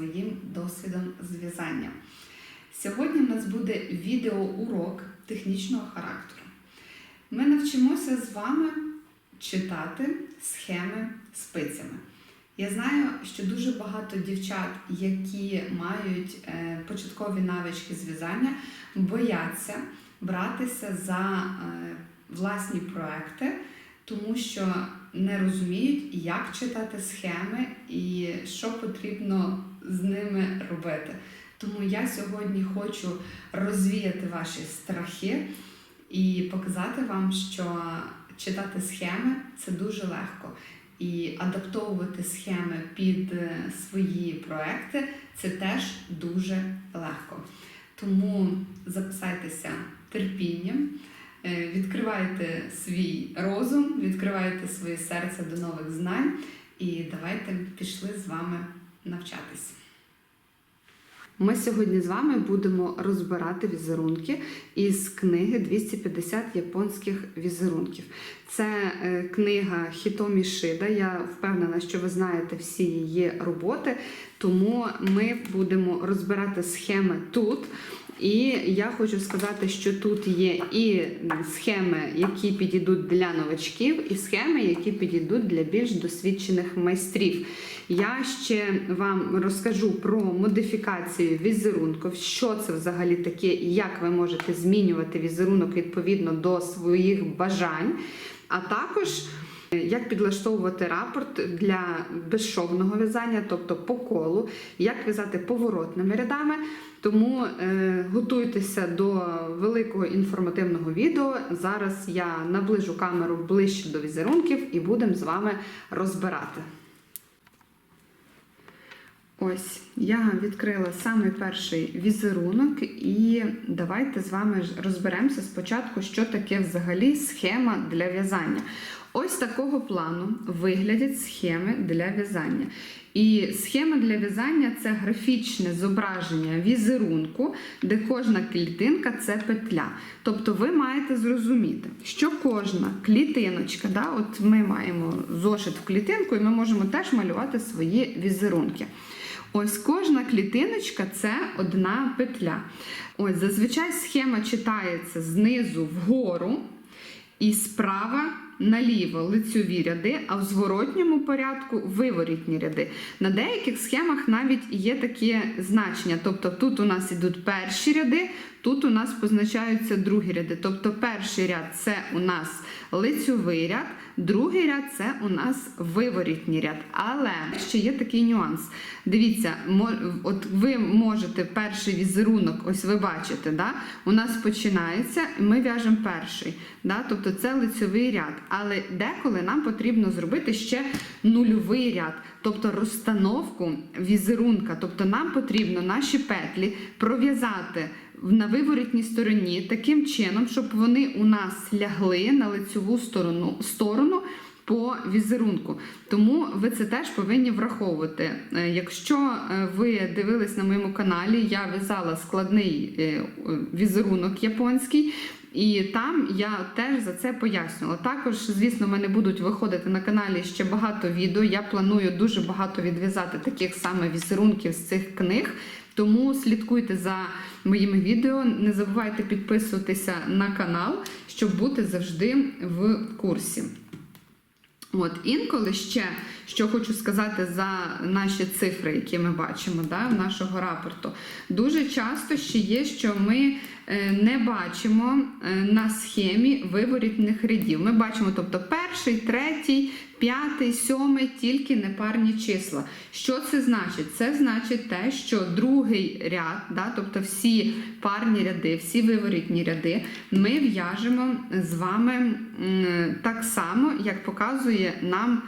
своїм досвідом зв'язання. Сьогодні в нас буде відеоурок технічного характеру. Ми навчимося з вами читати схеми спицями. Я знаю, що дуже багато дівчат, які мають е, початкові навички зв'язання, бояться братися за е, власні проекти, тому що не розуміють, як читати схеми і що потрібно з ними робити. Тому я сьогодні хочу розвіяти ваші страхи і показати вам, що читати схеми це дуже легко. І адаптовувати схеми під е, свої проекти це теж дуже легко. Тому записайтеся терпінням, е, відкривайте свій розум, відкривайте своє серце до нових знань і давайте пішли з вами навчатись. Ми сьогодні з вами будемо розбирати візерунки із книги 250 японських візерунків. Це е, книга Хітомі Шида. Я впевнена, що ви знаєте всі її роботи, тому ми будемо розбирати схеми тут. І я хочу сказати, що тут є і схеми, які підійдуть для новачків, і схеми, які підійдуть для більш досвідчених майстрів. Я ще вам розкажу про модифікацію візерунків, що це взагалі таке, і як ви можете змінювати візерунок відповідно до своїх бажань. А також як підлаштовувати рапорт для безшовного в'язання, тобто по колу, як в'язати поворотними рядами. Тому е, готуйтеся до великого інформативного відео. Зараз я наближу камеру ближче до візерунків і будемо з вами розбирати. Ось я відкрила самий перший візерунок, і давайте з вами розберемося спочатку, що таке взагалі схема для в'язання. Ось такого плану виглядять схеми для в'язання. І схема для в'язання це графічне зображення візерунку, де кожна клітинка це петля. Тобто ви маєте зрозуміти, що кожна клітиночка, да, от ми маємо зошит в клітинку, і ми можемо теж малювати свої візерунки. Ось кожна клітиночка це одна петля. Ось зазвичай схема читається знизу вгору і справа наліво лицьові ряди, а в зворотньому порядку виворітні ряди. На деяких схемах навіть є такі значення. Тобто тут у нас йдуть перші ряди, тут у нас позначаються другі ряди. Тобто перший ряд це у нас лицьовий ряд, другий ряд це у нас виворітній ряд. Але ще є такий нюанс. Дивіться, от ви можете перший візерунок, ось ви бачите, да? у нас починається, ми в'яжемо перший. Да? Тобто це лицьовий ряд. Але деколи нам потрібно зробити ще нульовий ряд, тобто розстановку візерунка. Тобто нам потрібно наші петлі пров'язати на виворітній стороні таким чином, щоб вони у нас лягли на лицьову сторону сторону. По візерунку. Тому ви це теж повинні враховувати. Е, якщо е, ви дивились на моєму каналі, я в'язала складний е, візерунок японський, і там я теж за це пояснювала. Також, звісно, мене будуть виходити на каналі ще багато відео. Я планую дуже багато відв'язати таких саме візерунків з цих книг. Тому слідкуйте за моїми відео. Не забувайте підписуватися на канал, щоб бути завжди в курсі. От, інколи ще, що хочу сказати за наші цифри, які ми бачимо да, нашого рапорту, дуже часто ще є, що ми е, не бачимо е, на схемі виворітних рядів. Ми бачимо, тобто перший, третій, п'ятий, сьомий, тільки непарні числа. Що це значить? Це значить те, що другий ряд, да, тобто всі парні ряди, всі виворітні ряди, ми в'яжемо з вами так само, як показує нам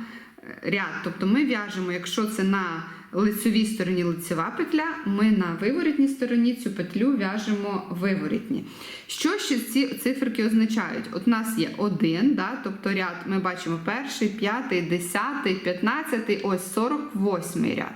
ряд. Тобто ми в'яжемо, якщо це на лицевій стороні лицева петля, ми на виворітній стороні цю петлю в'яжемо виворітні. Що ще ці циферки означають? От у нас є один, да, тобто ряд ми бачимо перший, п'ятий, десятий, п'ятнадцятий, ось 48 ряд.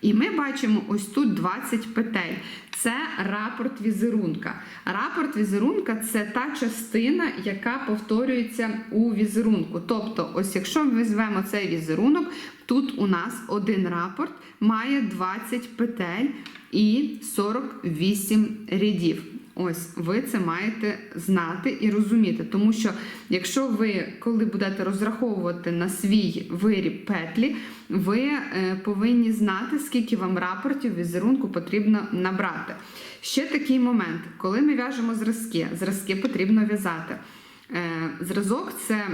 І ми бачимо ось тут 20 петель. Це рапорт візерунка. Рапорт візерунка це та частина, яка повторюється у візерунку. Тобто, ось якщо ми візьмемо цей візерунок, тут у нас один рапорт має 20 петель і 48 рядів. Ось ви це маєте знати і розуміти, тому що якщо ви, коли будете розраховувати на свій виріб петлі, ви е, повинні знати, скільки вам рапортів візерунку потрібно набрати. Ще такий момент, коли ми в'яжемо зразки, зразки потрібно в'язати. Е, зразок це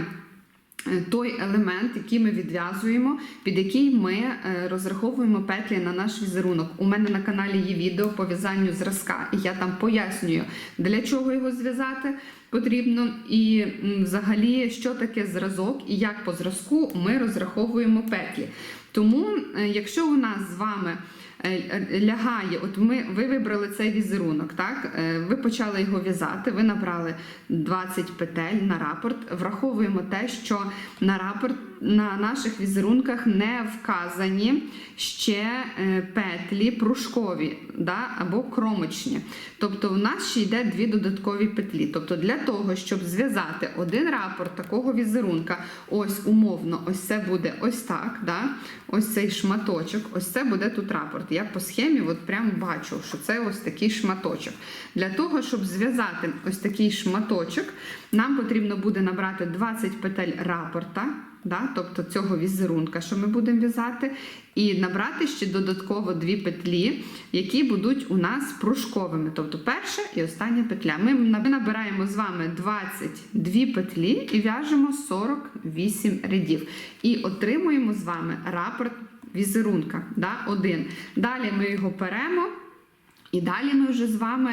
той елемент, який ми відв'язуємо, під який ми е, розраховуємо петлі на наш візерунок. У мене на каналі є відео по в'язанню зразка, і я там пояснюю, для чого його зв'язати потрібно, і взагалі, що таке зразок, і як по зразку ми розраховуємо петлі. Тому, е, якщо у нас з вами е, лягає, от ми ви вибрали цей візерунок, так Е, ви почали його в'язати, ви набрали 20 петель на рапорт. Враховуємо те, що на рапорт на наших візерунках не вказані ще е, петлі пружкові да, або кромочні. Тобто, у нас ще йде дві додаткові петлі. Тобто, для того, щоб зв'язати один рапорт такого візерунка, ось умовно, ось це буде ось так. Да? Ось цей шматочок, ось це буде тут рапорт. Я по схемі от прям бачу, що це ось такий шматочок. Для того, щоб зв'язати ось такий шматочок, нам потрібно буде набрати 20 петель рапорта, да? тобто цього візерунка, що ми будемо в'язати, і набрати ще додатково дві петлі, які будуть у нас пружковими. Тобто перша і остання петля. Ми набираємо з вами 22 петлі і в'яжемо 48 рядів. І отримуємо з вами рапорт візерунка. Да? Один. Далі ми його беремо. І далі ми вже з вами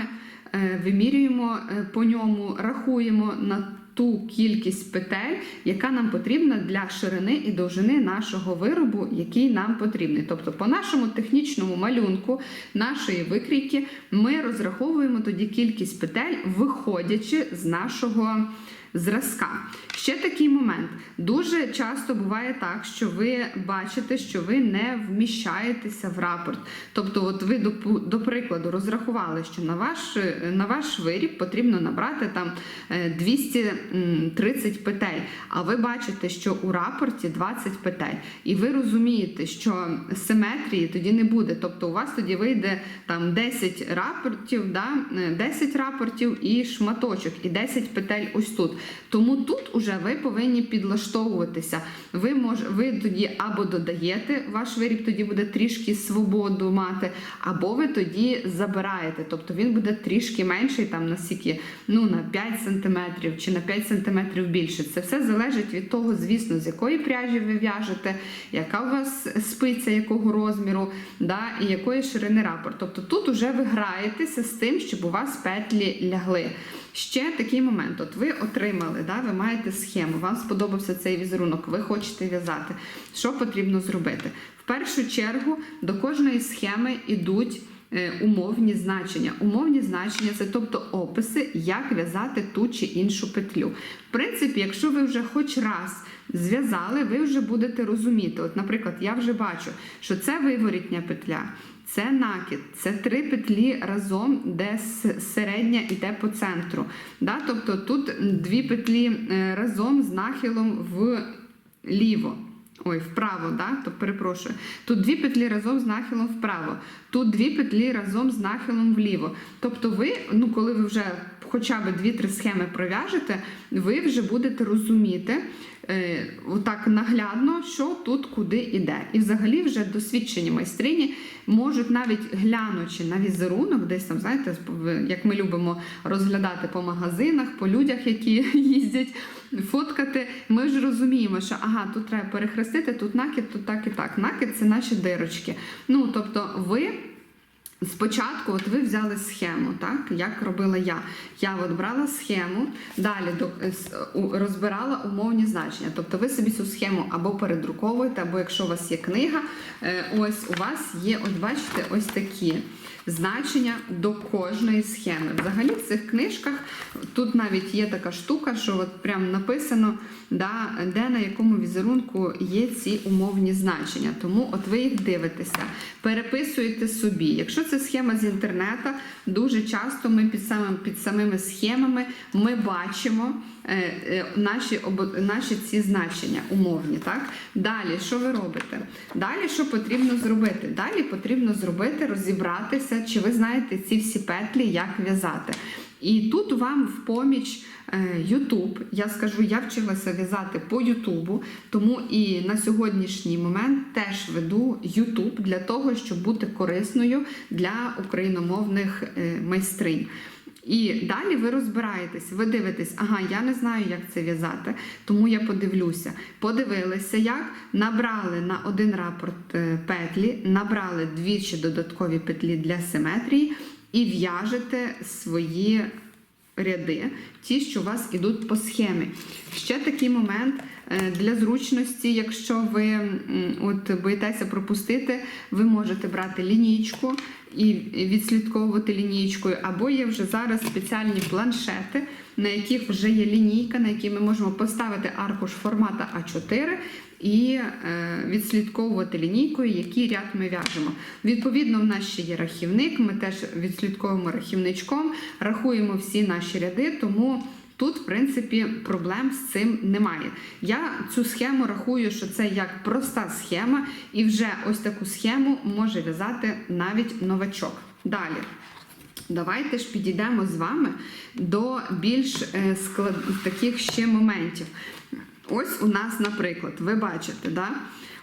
е, вимірюємо е, по ньому, рахуємо на ту кількість петель, яка нам потрібна для ширини і довжини нашого виробу, який нам потрібний. Тобто, по нашому технічному малюнку нашої викрійки ми розраховуємо тоді кількість петель, виходячи з нашого зразка. Ще такий момент. Дуже часто буває так, що ви бачите, що ви не вміщаєтеся в рапорт. Тобто, от ви до, прикладу розрахували, що на ваш, на ваш виріб потрібно набрати там е, 230 петель, а ви бачите, що у рапорті 20 петель. І ви розумієте, що симетрії тоді не буде. Тобто, у вас тоді вийде там 10 рапортів, да? е, 10 рапортів і шматочок, і 10 петель ось тут. Тому тут уже ви повинні підлаштовуватися. Ви мож, ви тоді або додаєте, ваш виріб тоді буде трішки свободу мати, або ви тоді забираєте. Тобто він буде трішки менший, там на скільки, ну на 5 см чи на 5 см більше. Це все залежить від того, звісно, з якої пряжі ви в'яжете, яка у вас спиця, якого розміру, да, і якої ширини рапорт. Тобто тут уже ви граєтеся з тим, щоб у вас петлі лягли. Ще такий момент: от ви отримали, да, ви маєте схему, вам сподобався цей візерунок, ви хочете в'язати. Що потрібно зробити? В першу чергу до кожної схеми йдуть е, умовні значення. Умовні значення це тобто описи, як в'язати ту чи іншу петлю. В принципі, якщо ви вже хоч раз зв'язали, ви вже будете розуміти. От, наприклад, я вже бачу, що це виворітня петля. Це накид, це три петлі разом, де середня йде по центру. Да? Тобто тут дві петлі е, разом з нахилом вліво. Ой, вправо, да? то перепрошую. Тут дві петлі разом з нахилом вправо, тут дві петлі разом з нахилом вліво. Тобто, ви, ну коли ви вже хоча б дві-три схеми пров'яжете, ви вже будете розуміти е, отак наглядно, що тут куди йде. І взагалі вже досвідчені майстрині можуть навіть глянучи на візерунок, десь там, знаєте, як ми любимо розглядати по магазинах, по людях, які їздять, фоткати. Ми вже розуміємо, що ага, тут треба перехрестити, тут накид, тут так і так. Накид це наші дирочки. Ну, тобто, ви. Спочатку, от ви взяли схему, так як робила я. Я от брала схему, далі до, розбирала умовні значення. Тобто ви собі цю схему або передруковуєте, або якщо у вас є книга, е, ось у вас є, от бачите, ось такі значення до кожної схеми. Взагалі в цих книжках тут навіть є така штука, що от прям написано, да, де на якому візерунку є ці умовні значення. Тому от ви їх дивитеся, переписуєте собі. Якщо це схема з інтернету, дуже часто ми під самим під самими схемами ми бачимо наші наші ці значення умовні. Так далі, що ви робите? Далі що потрібно зробити? Далі потрібно зробити, розібратися, чи ви знаєте ці всі петлі, як в'язати. І тут вам в поміч е, YouTube. Я скажу, я вчилася в'язати по Ютубу, тому і на сьогоднішній момент теж веду YouTube для того, щоб бути корисною для україномовних е, майстринь. І далі ви розбираєтесь, ви дивитесь, ага, я не знаю, як це в'язати, тому я подивлюся. Подивилися, як набрали на один рапорт е, петлі, набрали двічі додаткові петлі для симетрії і в'яжете свої ряди, ті, що у вас ідуть по схемі. Ще такий момент для зручності, якщо ви от боїтеся пропустити, ви можете брати лінійку і відслідковувати лінійкою, або є вже зараз спеціальні планшети, на яких вже є лінійка, на якій ми можемо поставити аркуш формата А4 і е, відслідковувати лінійкою, який ряд ми в'яжемо. Відповідно, в нас ще є рахівник, ми теж відслідковуємо рахівничком, рахуємо всі наші ряди, тому. Тут, в принципі, проблем з цим немає. Я цю схему рахую, що це як проста схема, і вже ось таку схему може в'язати навіть новачок. Далі. Давайте ж підійдемо з вами до більш е, склад... таких ще моментів. Ось у нас, наприклад, ви бачите, да?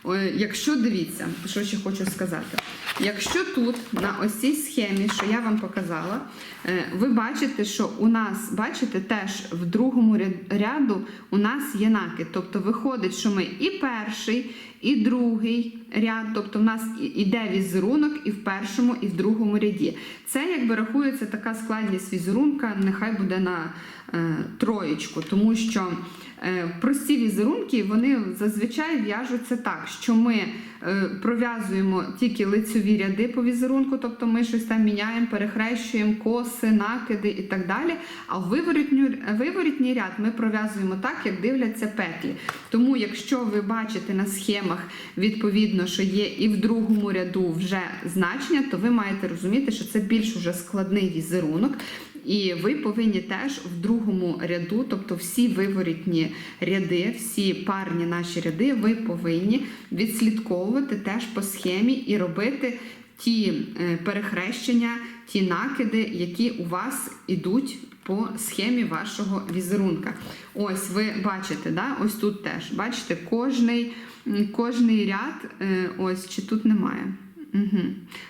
Ой, якщо дивіться, що ще хочу сказати. Якщо тут на ось схемі, що я вам показала, е, ви бачите, що у нас, бачите, теж в другому ряду у нас є накид. Тобто виходить, що ми і перший, і другий ряд, тобто в нас іде візерунок і в першому, і в другому ряді. Це якби рахується така складність візерунка, нехай буде на е, троєчку, тому що е, прості візерунки вони зазвичай в'яжуться так, що ми е, пров'язуємо тільки лицьові ряди по візерунку, тобто ми щось там міняємо, перехрещуємо коси, накиди і так далі. А виворітній ряд ми пров'язуємо так, як дивляться петлі. Тому, якщо ви бачите на схемах, відповідно, що є і в другому ряду вже значення, то ви маєте розуміти, що це більш уже складний візерунок. І ви повинні теж в другому ряду, тобто всі виворітні ряди, всі парні наші ряди, ви повинні відслідковувати теж по схемі і робити ті е, перехрещення, ті накиди, які у вас ідуть по схемі вашого візерунка. Ось ви бачите, да? ось тут теж бачите, кожний, кожний ряд, е, ось чи тут немає. Угу.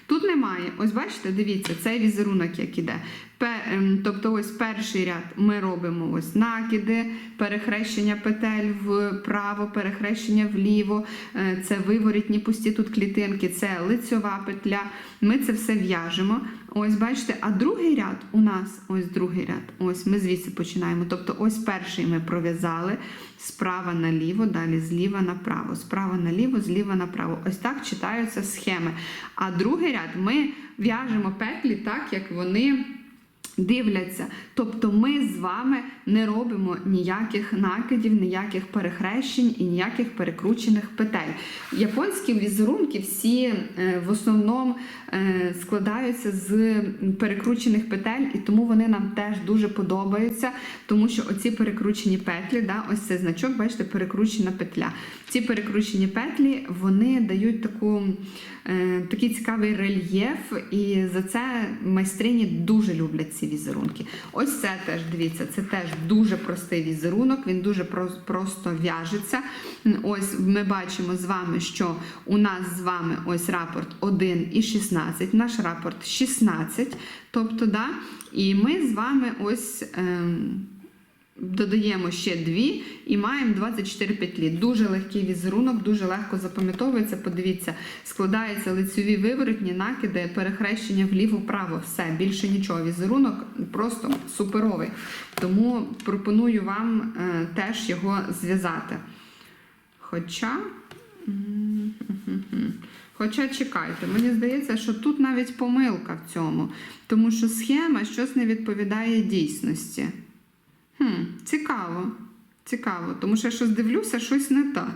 Тут немає. Ось бачите, дивіться, цей візерунок як іде. Ем, тобто, ось перший ряд ми робимо ось накиди, перехрещення петель вправо, перехрещення вліво, е, це виворітні пусті тут клітинки, це лицьова петля. Ми це все в'яжемо. Ось бачите, а другий ряд у нас, ось другий ряд, ось ми звідси починаємо. Тобто, ось перший ми пров'язали справа наліво, далі зліва направо, справа наліво, зліва направо. Ось так читаються схеми. А другий ряд ми в'яжемо петлі так, як вони. Дивляться, тобто ми з вами не робимо ніяких накидів, ніяких перехрещень і ніяких перекручених петель. Японські візерунки всі е, в основному е, складаються з перекручених петель, і тому вони нам теж дуже подобаються, тому що оці перекручені петлі, да, ось цей значок, бачите, перекручена петля. Ці перекручені петлі вони дають таку, такий цікавий рельєф, і за це майстрині дуже люблять ці візерунки. Ось це теж дивіться, це теж дуже простий візерунок, він дуже просто в'яжеться. Ось ми бачимо з вами, що у нас з вами ось рапорт 1 і 16, наш рапорт 16, тобто, да, і ми з вами ось. Ем, Додаємо ще дві і маємо 24 петлі. Дуже легкий візерунок, дуже легко запам'ятовується. Подивіться, складаються лицьові виворотні, накиди, перехрещення вліво-право. Все, більше нічого. Візерунок просто суперовий. Тому пропоную вам е, теж його зв'язати. Хоча. Хоча чекайте, мені здається, що тут навіть помилка в цьому, тому що схема щось не відповідає дійсності. Хм, цікаво. Цікаво, тому що я щось дивлюся, щось не то.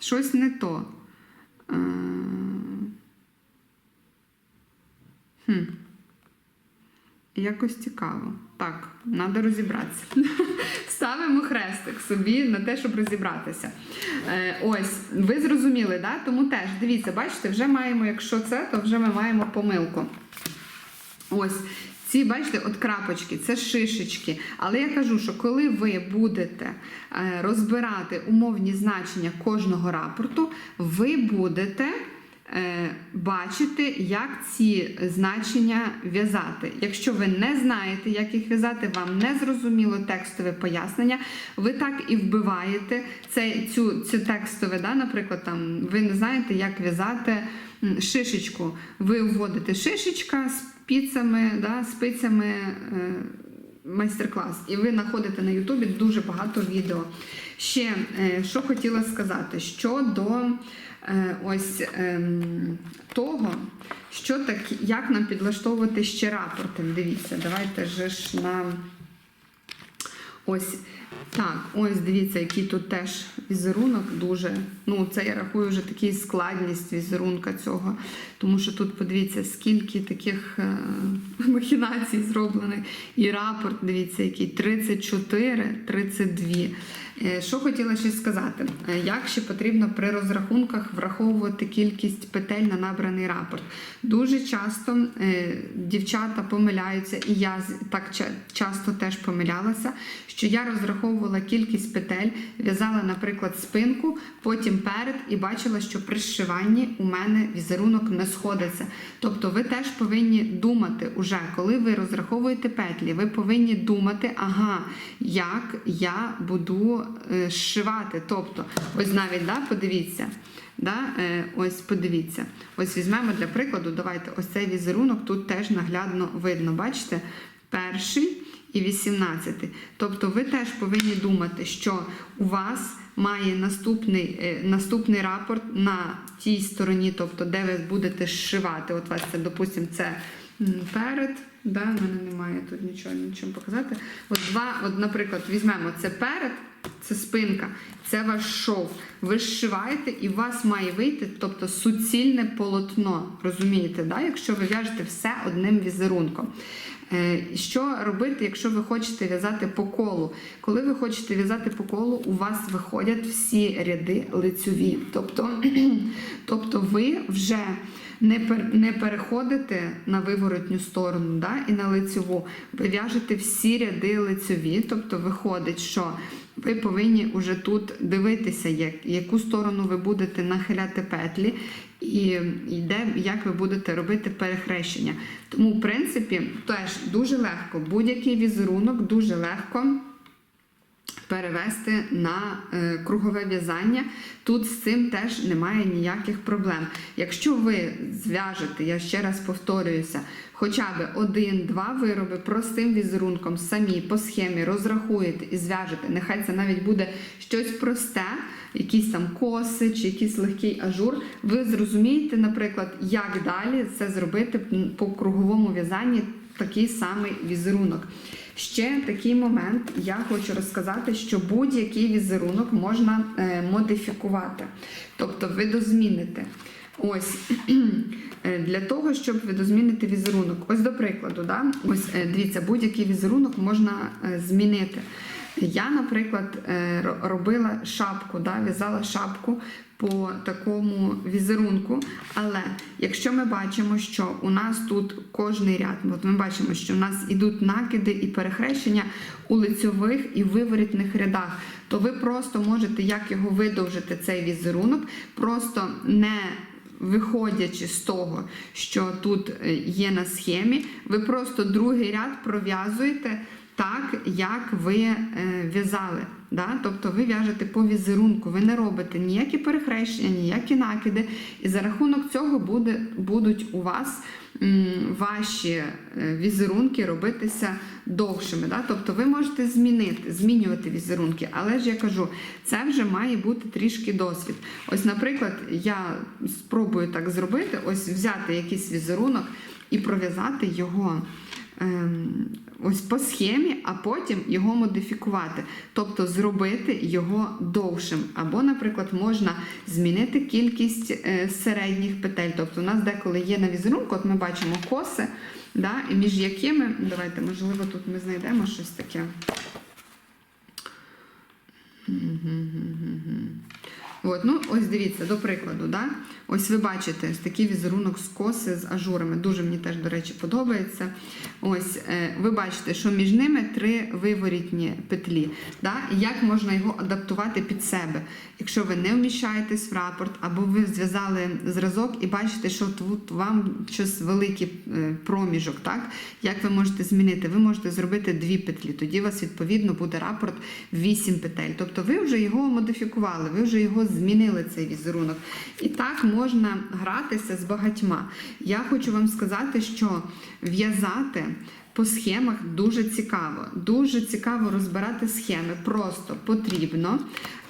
Щось не то. Е, Хм. Якось цікаво. Так, треба розібратися. Ставимо хрестик собі на те, щоб розібратися. Е, ось, ви зрозуміли, да? тому теж дивіться, бачите, вже маємо, якщо це, то вже ми маємо помилку. Ось. Ці, бачите, от крапочки, це шишечки. Але я кажу, що коли ви будете е, розбирати умовні значення кожного рапорту, ви будете бачити, як ці значення в'язати. Якщо ви не знаєте, як їх в'язати, вам не зрозуміло текстове пояснення, ви так і вбиваєте це, цю, цю текстове, да, наприклад, там, ви не знаєте, як в'язати шишечку. Ви вводите шишечка з піцами, да, спицями. Е, майстер-клас, і ви знаходите на Ютубі дуже багато відео. Ще е, що хотіла сказати щодо е, ось ем, того, що так, як нам підлаштовувати ще рапорти. Дивіться, давайте ж на ось так, ось дивіться, який тут теж візерунок дуже. Ну, це я рахую вже такий складність візерунка цього. Тому що тут подивіться, скільки таких е, махінацій зроблених. І рапорт, дивіться, який 34, 32. Е, Що хотіла ще сказати? Е, Як ще потрібно при розрахунках враховувати кількість петель на набраний рапорт? Дуже часто е, дівчата помиляються, і я так ча- часто теж помилялася, що я розраховувала кількість петель, в'язала, наприклад, спинку, потім перед і бачила, що при зшиванні у мене візерунок не сходиться. Тобто ви теж повинні думати уже, коли ви розраховуєте петлі, ви повинні думати, ага, як я буду е, зшивати. Тобто, ось навіть да, подивіться. Да, е, ось подивіться. Ось візьмемо для прикладу, давайте ось цей візерунок тут теж наглядно видно. Бачите? Перший і 18. Тобто ви теж повинні думати, що у вас має наступний, е, наступний рапорт на тій стороні, тобто де ви будете зшивати. От у вас це, допустимо, це перед. Да, в мене немає тут нічого, нічого показати. От два, от, наприклад, візьмемо це перед, це спинка, це ваш шов. Ви зшиваєте і у вас має вийти, тобто суцільне полотно. Розумієте, да? якщо ви в'яжете все одним візерунком. Е, Що робити, якщо ви хочете в'язати по колу? Коли ви хочете в'язати по колу, у вас виходять всі ряди лицьові. Тобто, тобто ви вже не, пер, не переходите на виворотню сторону да, і на лицьову. Ви в'яжете всі ряди лицьові, тобто виходить, що ви повинні уже тут дивитися, як, яку сторону ви будете нахиляти петлі, і де, як ви будете робити перехрещення. Тому, в принципі, теж дуже легко. Будь-який візерунок дуже легко перевести на е, кругове в'язання. Тут з цим теж немає ніяких проблем. Якщо ви зв'яжете, я ще раз повторююся, хоча б один-два вироби простим візерунком самі по схемі розрахуєте і зв'яжете, нехай це навіть буде щось просте, якісь там коси чи якийсь легкий ажур, ви зрозумієте, наприклад, як далі це зробити по круговому в'язанні такий самий візерунок. Ще такий момент я хочу розказати, що будь-який візерунок можна е, модифікувати, тобто видозмінити. Ось е, для того, щоб видозмінити візерунок. Ось до прикладу, да? ось е, дивіться, будь-який візерунок можна змінити. Я, наприклад, робила шапку, да, в'язала шапку по такому візерунку. Але якщо ми бачимо, що у нас тут кожний ряд, от ми бачимо, що у нас ідуть накиди і перехрещення у лицьових і виворітних рядах, то ви просто можете як його видовжити цей візерунок, просто не Виходячи з того, що тут е, є на схемі, ви просто другий ряд пров'язуєте так, як ви е, в'язали. Да? Тобто ви в'яжете по візерунку, ви не робите ніякі перехрещення, ніякі накиди, і за рахунок цього буде, будуть у вас м, ваші е, візерунки робитися довшими. Да? Тобто ви можете змінити, змінювати візерунки, але ж я кажу, це вже має бути трішки досвід. Ось, наприклад, я спробую так зробити: ось взяти якийсь візерунок і пров'язати його. Ем, Ось по схемі, а потім його модифікувати, тобто зробити його довшим. Або, наприклад, можна змінити кількість е, середніх петель. Тобто, у нас деколи є на візерунку, от ми бачимо коси, да, між якими, давайте, можливо, тут ми знайдемо щось таке. От, ну, ось дивіться, до прикладу, да? ось ви бачите ось такий візерунок з коси з ажурами. Дуже мені теж, до речі, подобається. Ось е, ви бачите, що між ними три виворітні петлі. Да? І як можна його адаптувати під себе? Якщо ви не вміщаєтесь в рапорт, або ви зв'язали зразок і бачите, що тут вам щось великий е, проміжок, так? Як ви можете змінити? Ви можете зробити дві петлі. Тоді у вас відповідно буде рапорт 8 петель. Тобто ви вже його модифікували, ви вже його змінили цей візерунок. І так можна гратися з багатьма. Я хочу вам сказати, що в'язати. По схемах дуже цікаво. Дуже цікаво розбирати схеми. Просто потрібно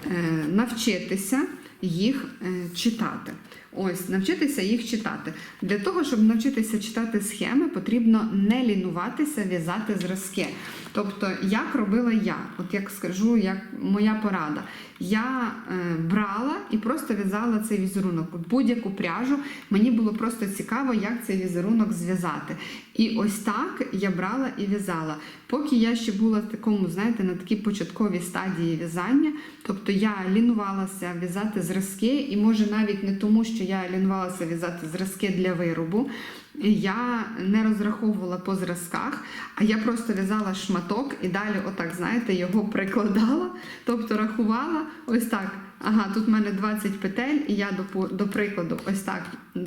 е, навчитися їх е, читати. Ось, навчитися їх читати. Для того, щоб навчитися читати схеми, потрібно не лінуватися в'язати зразки. Тобто, як робила я, от як скажу, як моя порада. Я е, брала і просто в'язала цей візерунок. Будь-яку пряжу мені було просто цікаво, як цей візерунок зв'язати. І ось так я брала і в'язала. Поки я ще була в такому, знаєте, на такій початковій стадії в'язання, тобто я лінувалася в'язати зразки, і може навіть не тому, що я лінувалася в'язати зразки для виробу. Я не розраховувала по зразках, а я просто в'язала шматок і далі, отак, знаєте, його прикладала, тобто рахувала ось так. Ага, тут в мене 20 петель, і я до, до прикладу ось так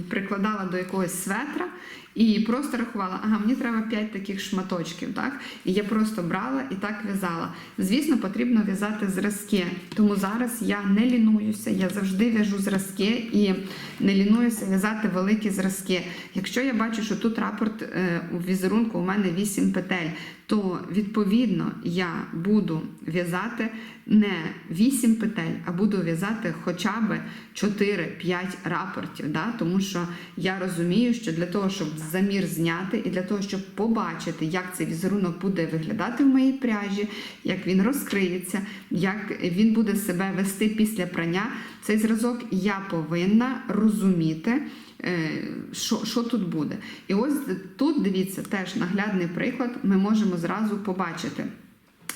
прикладала до якогось светра і просто рахувала, ага, мені треба 5 таких шматочків, так? І я просто брала і так в'язала. Звісно, потрібно в'язати зразки. Тому зараз я не лінуюся, я завжди в'яжу зразки і не лінуюся в'язати великі зразки. Якщо я бачу, що тут рапорт е, у візерунку у мене 8 петель, то відповідно я буду в'язати не 8 петель, а буду в'язати хоча б 4-5 рапортів. Да? Тому що я розумію, що для того, щоб замір зняти, і для того, щоб побачити, як цей візерунок буде виглядати в моїй пряжі, як він розкриється, як він буде себе вести після прання, цей зразок я повинна розуміти. е, Що, що тут буде? І ось тут, дивіться, теж наглядний приклад, ми можемо зразу побачити.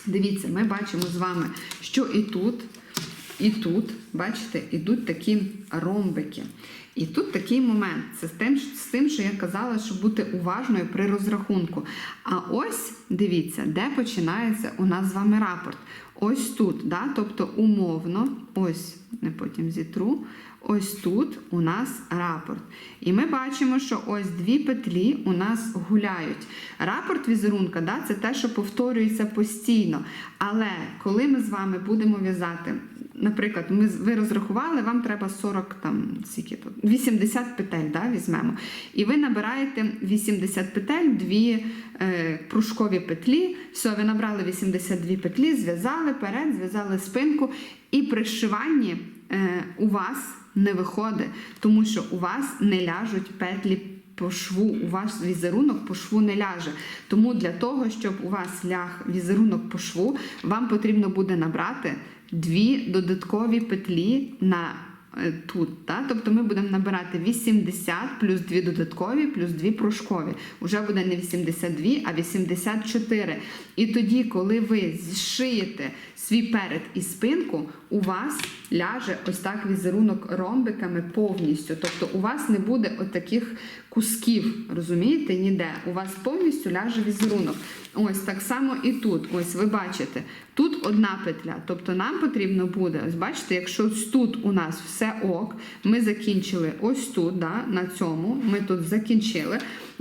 Дивіться, ми бачимо з вами, що і тут, і тут, бачите, ідуть такі ромбики. І тут такий момент. Це з тим, з тим, що я казала, щоб бути уважною при розрахунку. А ось дивіться, де починається у нас з вами рапорт. Ось тут, да? тобто умовно, ось не потім зітру. Ось тут у нас рапорт. І ми бачимо, що ось дві петлі у нас гуляють. Рапорт візерунка да, це те, що повторюється постійно. Але коли ми з вами будемо в'язати, наприклад, ми, ви розрахували, вам треба 40, там, скільки тут, 80 петель да, візьмемо. І ви набираєте 80 петель, дві е, пружкові петлі. Все, ви набрали 82 петлі, зв'язали перед, зв'язали спинку. І при зшиванні е, у вас не виходить, тому що у вас не ляжуть петлі по шву, у вас візерунок по шву не ляже. Тому для того, щоб у вас ляг візерунок по шву, вам потрібно буде набрати дві додаткові петлі на тут. Та? Тобто ми будемо набирати 80 плюс 2 додаткові, плюс 2 пружкові. Уже буде не 82, а 84. І тоді, коли ви зшиєте свій перед і спинку, у вас ляже ось так візерунок ромбиками повністю. Тобто у вас не буде отаких кусків, розумієте, ніде. У вас повністю ляже візерунок. Ось так само і тут. Ось ви бачите, тут одна петля. Тобто нам потрібно буде, ось бачите, якщо ось тут у нас все ок. Ми закінчили ось тут, да, на цьому. Ми тут закінчили.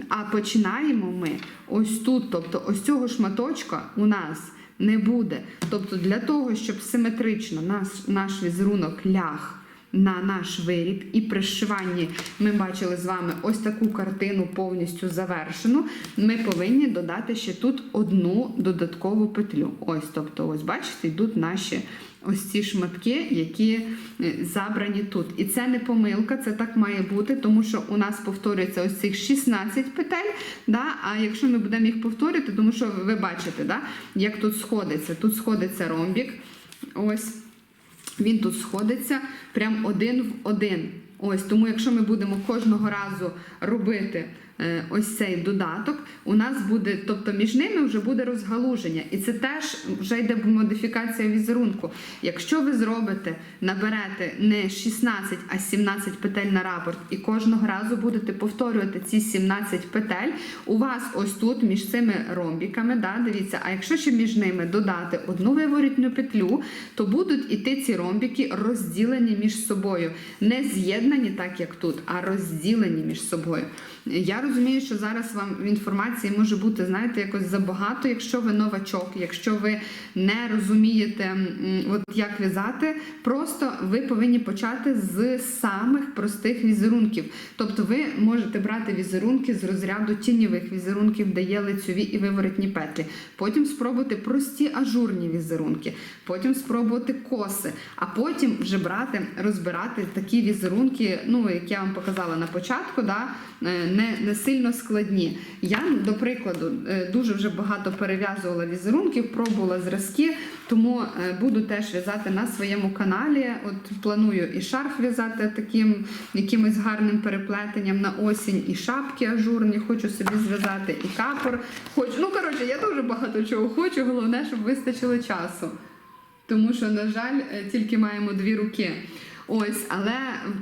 А починаємо ми ось тут. Тобто, ось цього шматочка у нас не буде. Тобто, для того, щоб симетрично наш, наш візерунок ляг. На наш виріб і пришиванні ми бачили з вами ось таку картину повністю завершену. Ми повинні додати ще тут одну додаткову петлю. Ось, тобто, ось бачите, йдуть наші ось ці шматки, які е, забрані тут. І це не помилка, це так має бути, тому що у нас повторюється ось цих 16 петель. Да? А якщо ми будемо їх повторювати, тому що ви бачите, да? як тут сходиться. Тут сходиться ромбік. Ось. Він тут сходиться прям один в один. Ось тому, якщо ми будемо кожного разу робити ось цей додаток, у нас буде, тобто між ними вже буде розгалуження, і це теж вже йде модифікація візерунку. Якщо ви зробите, наберете не 16, а 17 петель на рапорт, і кожного разу будете повторювати ці 17 петель, у вас ось тут між цими ромбіками, да, дивіться, а якщо ще між ними додати одну виворітну петлю, то будуть іти ці ромбіки розділені між собою, не з'єднані так, як тут, а розділені між собою. Я розумію, що зараз вам інформації може бути, знаєте, якось забагато, якщо ви новачок, якщо ви не розумієте, от як в'язати, просто ви повинні почати з самих простих візерунків. Тобто ви можете брати візерунки з розряду тіньових візерунків, де є лицьові і виворотні петлі. Потім спробувати прості ажурні візерунки, потім спробувати коси, а потім вже брати, розбирати такі візерунки, ну як я вам показала на початку, да, е, не, не сильно складні. Я, до прикладу, е, дуже вже багато перев'язувала візерунків, пробувала зразки, тому е, буду теж в'язати на своєму каналі. От планую і шарф в'язати таким якимось гарним переплетенням на осінь, і шапки ажурні, хочу собі зв'язати, і капор. Хочу. Ну, коротше, я дуже багато чого хочу, головне, щоб вистачило часу. Тому що, на жаль, е, тільки маємо дві руки. Ось, але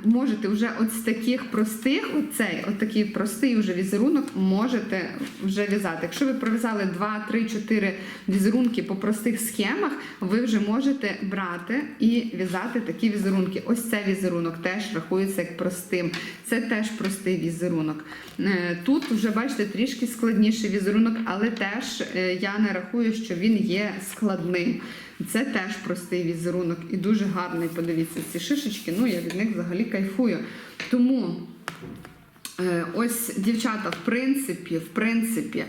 можете вже от з таких простих, оцей, от такий простий вже візерунок можете вже в'язати. Якщо ви пров'язали 2, 3, 4 візерунки по простих схемах, ви вже можете брати і в'язати такі візерунки. Ось цей візерунок теж рахується як простим. Це теж простий візерунок. Е, Тут вже бачите трішки складніший візерунок, але теж е, я не рахую, що він є складним. Це теж простий візерунок і дуже гарний. Подивіться, ці шишечки, ну я від них взагалі кайфую. Тому е, ось, дівчата, в принципі, в принципі,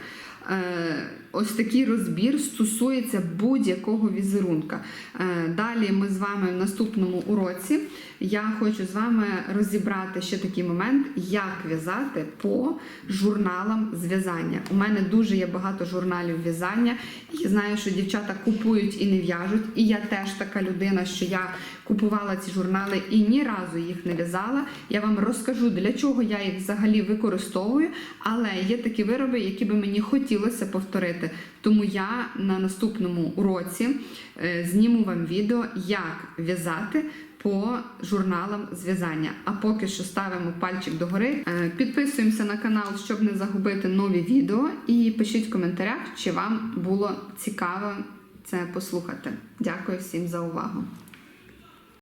ось такий розбір стосується будь-якого візерунка. Е, Далі ми з вами в наступному уроці. Я хочу з вами розібрати ще такий момент, як в'язати по журналам з в'язання. У мене дуже є багато журналів в'язання. І знаю, що дівчата купують і не в'яжуть. І я теж така людина, що я купувала ці журнали і ні разу їх не в'язала. Я вам розкажу, для чого я їх взагалі використовую, але є такі вироби, які би мені хотілося повторити. Тому я на наступному уроці е, зніму вам відео, як в'язати по журналам зв'язання. А поки що ставимо пальчик догори. Е, Підписуємося на канал, щоб не загубити нові відео. І пишіть в коментарях, чи вам було цікаво це послухати. Дякую всім за увагу.